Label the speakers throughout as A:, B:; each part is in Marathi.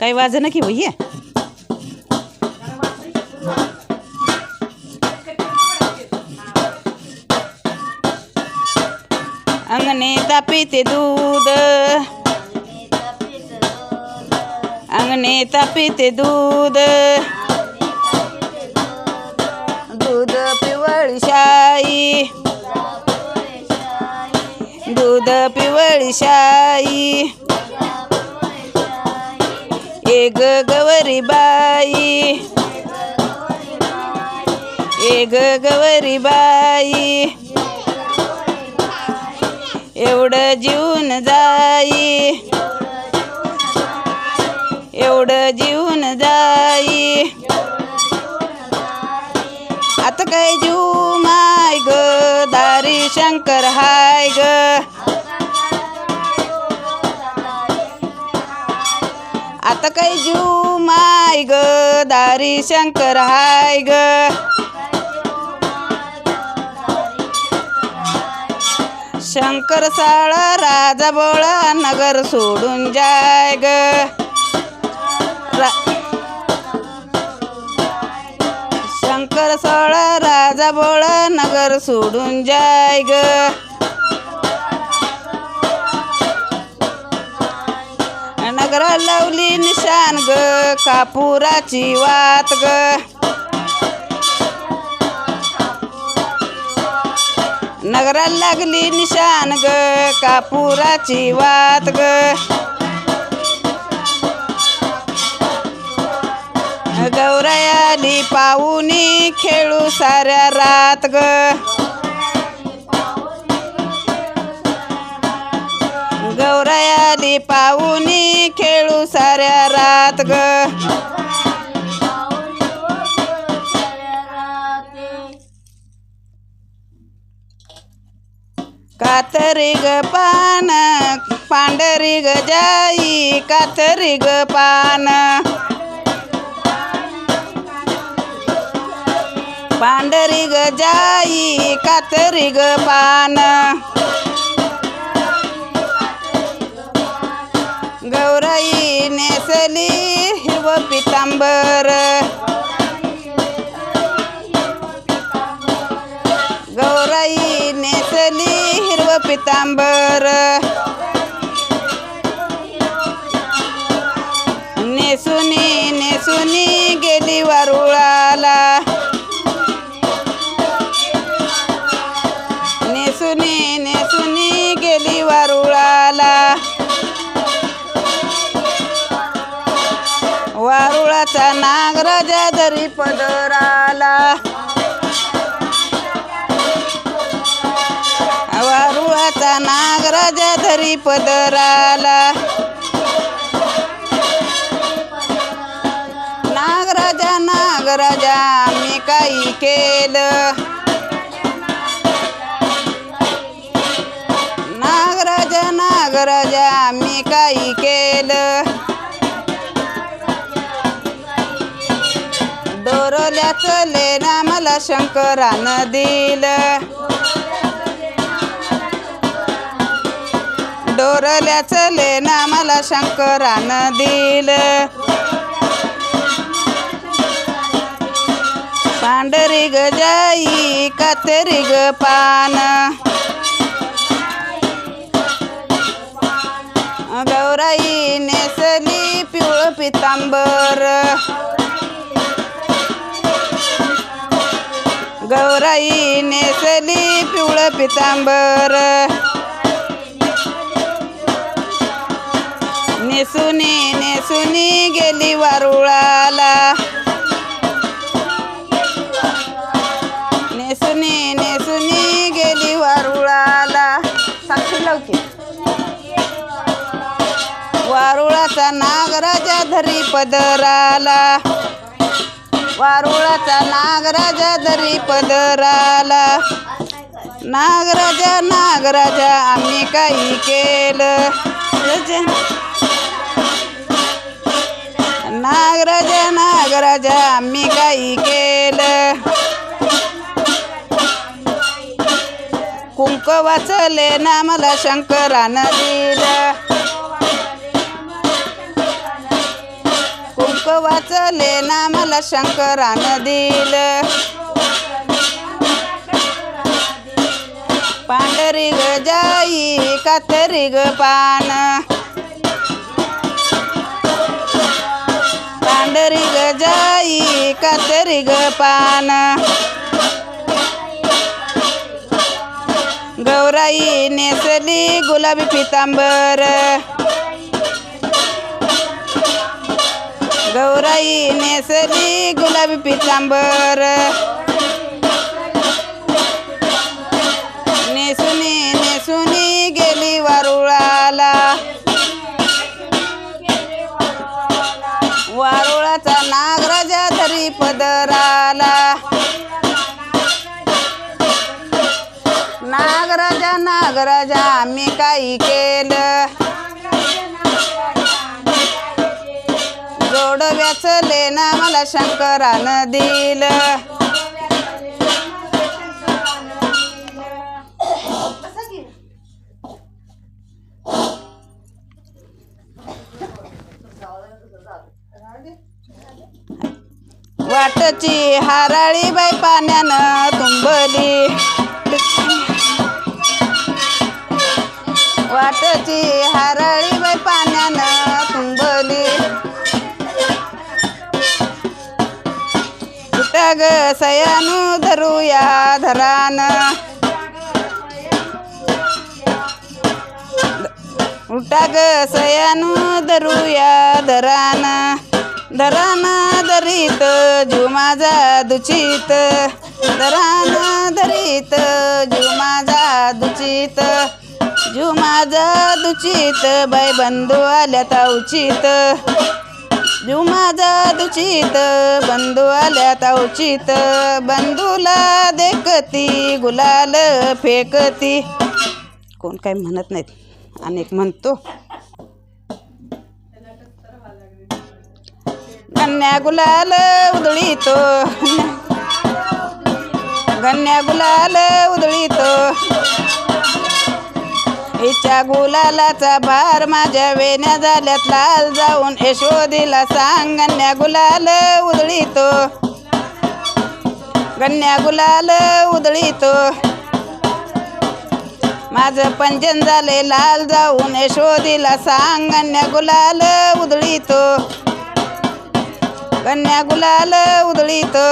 A: काही वाजन की भैया अंगणे तापिते दूध. अंगणे तापिते दूध. दूध पिवळी शाई. दूध पिवळी शाई. एक गवरी बाई. एक गवरी बाई. एवढं जीवन जाई. एवढं जीवन जाई. आता काय जीव माय ग? दारी शंकर हाय ग. आता काय जीव माय ग? दारी शंकर हाय ग. शंकर साळ राजा बोळा नगर सोडून जाय ग. रा- शंकर सोळा राजा बोळा नगर सोडून जाय ग. नगर लावली निशान ग कापुराची वात ग. नगराला लागली निशान ग कापुराची वात ग. गौरायाली पाहुणी खेळू साऱ्या रात ग. गौरायाली पाहुणी साऱ्या रात ग. कातरी ग पान पांढरी ग जाई कातरी ग पान. पांढरी ग जाई कातरी ग पान. गौराई नेसली हिरव पितांबर. गौराई नेसली हिरव पितांबर. नेसुनी नेसुनी वारुळाचा नागराजा दरी पदराला वारुळाचा नागराजा दरी पदराला नागराजा नागराजा मी काही केलं. नागराजा नागराजा मी काही केलं. डोरल्याचं लेना मला शंकरानं दिलं. डोरल्याचं लेना मला शंकरानं दिलं. पांढरी ग जाई कातरी ग पान. गौराई नेसली पिवळ पितांबर. गौराई नेसली पिवळं पितांबर. नेसुनी नेसुनी गेली वारुळाला. नेसुनी नेसुनी गेली वारुळाला. साक्षी लवकी. वारुळाचा नागराजा धरी पदराला. वारुळाचा नागराजा जरी पदराला नागराजा नागराजा आम्ही काही केलं. नागराजा नागराजा आम्ही काही केलं. कुंक वाचले ना मला शंकरानं दिलं. वाचले ना मला शंकरानं दिलं. पांढरी ग जाई कातरी ग पान. पांढरी ग जाई कातरी ग पान. गौराई नेसली गुलाबी पितांबर. गौराई नेसली गुलाबी पितांबर. नेसुनी नेसुनी गेली वारुळाला. वारुळाचा नागराजा तरी पदराला. नागराजा नागराजा आम्ही काही केलं. ना शंकरानं दिलं. वाटची हाराळी बाई पाण्यानं तुंबली. वाटची हाराळी बाई पाण्यानं ग सयानू धरूया धरान. उठा ग सयानू धरूया धरान. धरान धरीत जू माझा दुचित धरान धरीत जू माझा दुचित जू माझा दुचित बाई बंधू आल्या तावचित जू माझा दुचित बंधू आल्या तावचित बंधूला देखती गुलाल फेकती. कोण काही म्हणत नाहीत. अनेक म्हणतो गन्या गुलाल उधळीतो. गन्या गुलाल उधळीतो. हिच्या गुलालाचा भार माझ्या वेण्या झाल्यात लाल जाऊन. यशोदीला सांग गन्या गुलाल उधळीतो. गन्या गुलाल उधळीतो. माझं पंजन झाले लाल जाऊन. यशोदीला सांग गन्या गुलाल उधळीतो. कन्या गुलाल उधळीतो.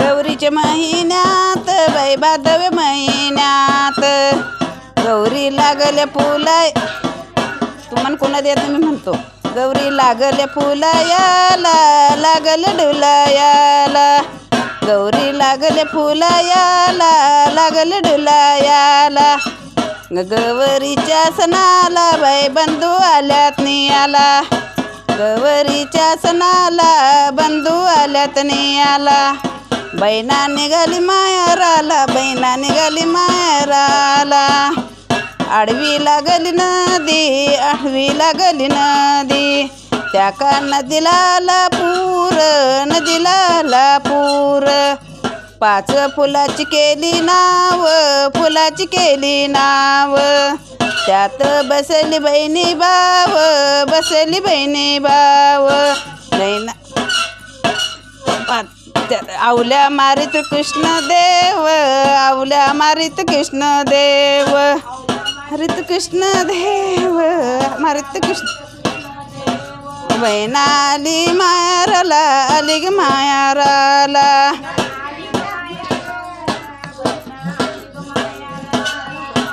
A: गौरीच्या महिन्यात बाई भादव्य महिन्यात. गौरी लागल्या फुलाय तुम्हाला कोणा देत तुम्ही म्हणतो. गौरी लागल्या फुलायाला लागल्या डुलायाला. गौरी लागले फुलायाला लागले डुलायाला. गवरीच्या सणाला बाई बंधू आल्यात नियाला. गवरीच्या सणाला बंधू आल्यात नियाला. बैना निघाली मायाराला बैना निघाली मायाराला. आडवी लागली नदी आडवी लागली नदी. त्या का नदीला पूर नदीला पूर पाच फुलाची केली नाव फुलाची केली नाव. त्यात बसली बहिणी बाव बसली बहिणी बाव नैना त्या- आवल्या मारित कृष्ण देव आवल्या मारित कृष्ण देव. हरित कृष्ण देव मारित कृष्ण वैनाली आली मायाराला आली मायाराला.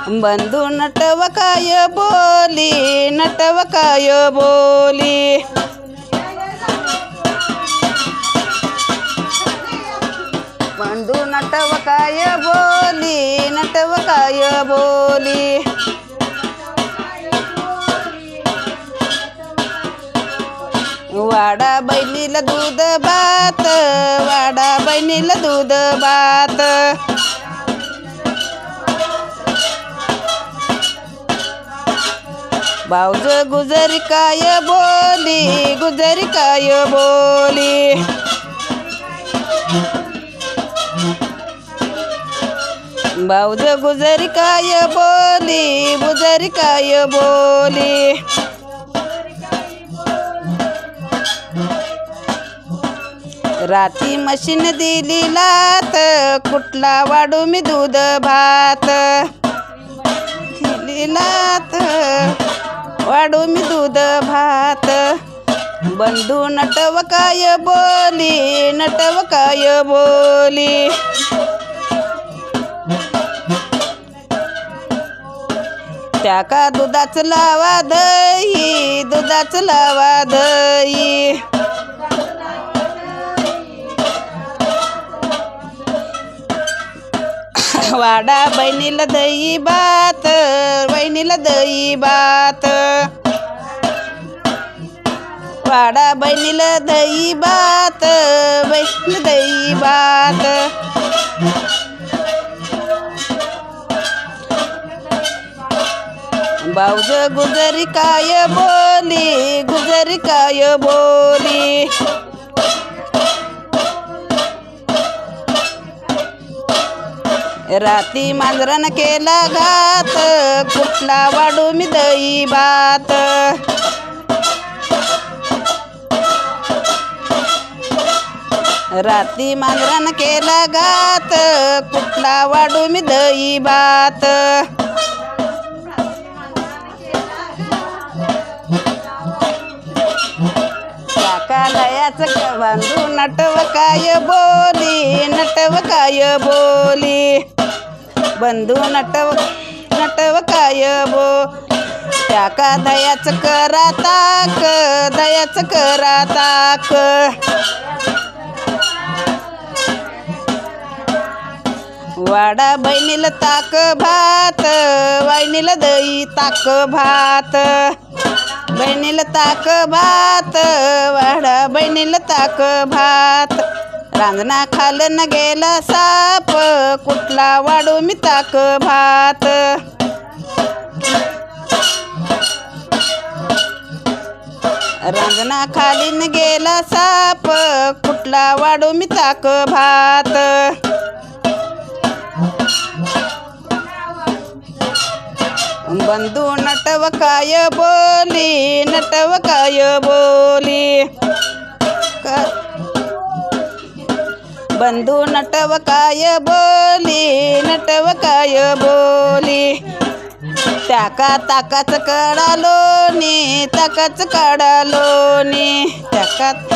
A: बंधू नटव काय बोली नटव काय बोली. बंडू नटव काय बोली नटव काय बोली? वाडा बैलीला दूध भात वाडा बहिणीला दूध भात भाऊज गुजरी काय बोली गुजरी काय बोली? भाऊज गुजर काय बोली गुजर काय बोली? राती मशीन दिली लात कुठला वाढू मी दूध भात? दिली लात वाढू मी दूध भात. बंधू नटव काय बोली नटव काय बोली? शाका दुधाच लावा दही दुधाच लावा दही. वाडा बहिणीला दही भात बहिणीला दही भात. वाडा बहिणीला दही भात बहिणीला दही भात. भाऊज गुजरी काय बोली गुजरी काय बोली? राती मांजरानं केला घात कुठला वाढू मी दही भात. राती मांजरानं केला घात कुठला वाढू मी दही भात. काका बांधू नटव काय बोली नटव काय बोली. बंधू नटव नटव काय बो त्या का दयाच करा ताक दयाच करा ताक. वाडा बहिणीला ताक भात वाहिनीला दही ताक भात. बहिणीला ताक भात वाडा बहिणीला ताक भात. रांजना न गेला साप कुठला वाढू मी ताक भात. रांजना खालीन गेला साप कुठला वाढू मी ताक भात. बंधू नटव काय बोली नटव काय बोली क- बंधू नटव काय बोली नटव काय बोली त्याका ताकाच कडालो नी ताकाच कडालो नी त्याकात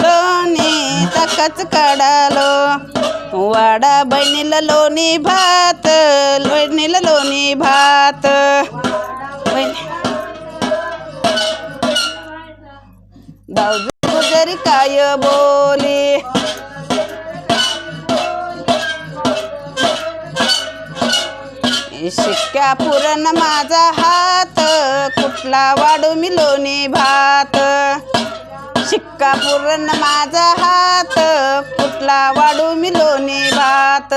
A: लोणी ताकाच कडालो वाडा बहिणीला लोणी भात बहिणीला लोणी भात. बहिणी गुजरी काय बोली. शिक्क्या पुरण माझा हात कुठला वाढू मी लोणी भात. शिक्का पुरण माझा हात कुठला वाढू मी लोणी भात.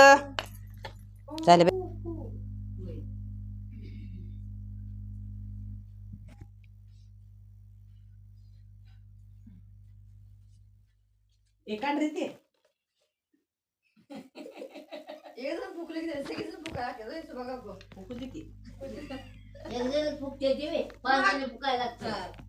A: चालेल. एकाड रीती फुकली की
B: एकजण फुकते दिवे पाच जण फुकायला लागतात.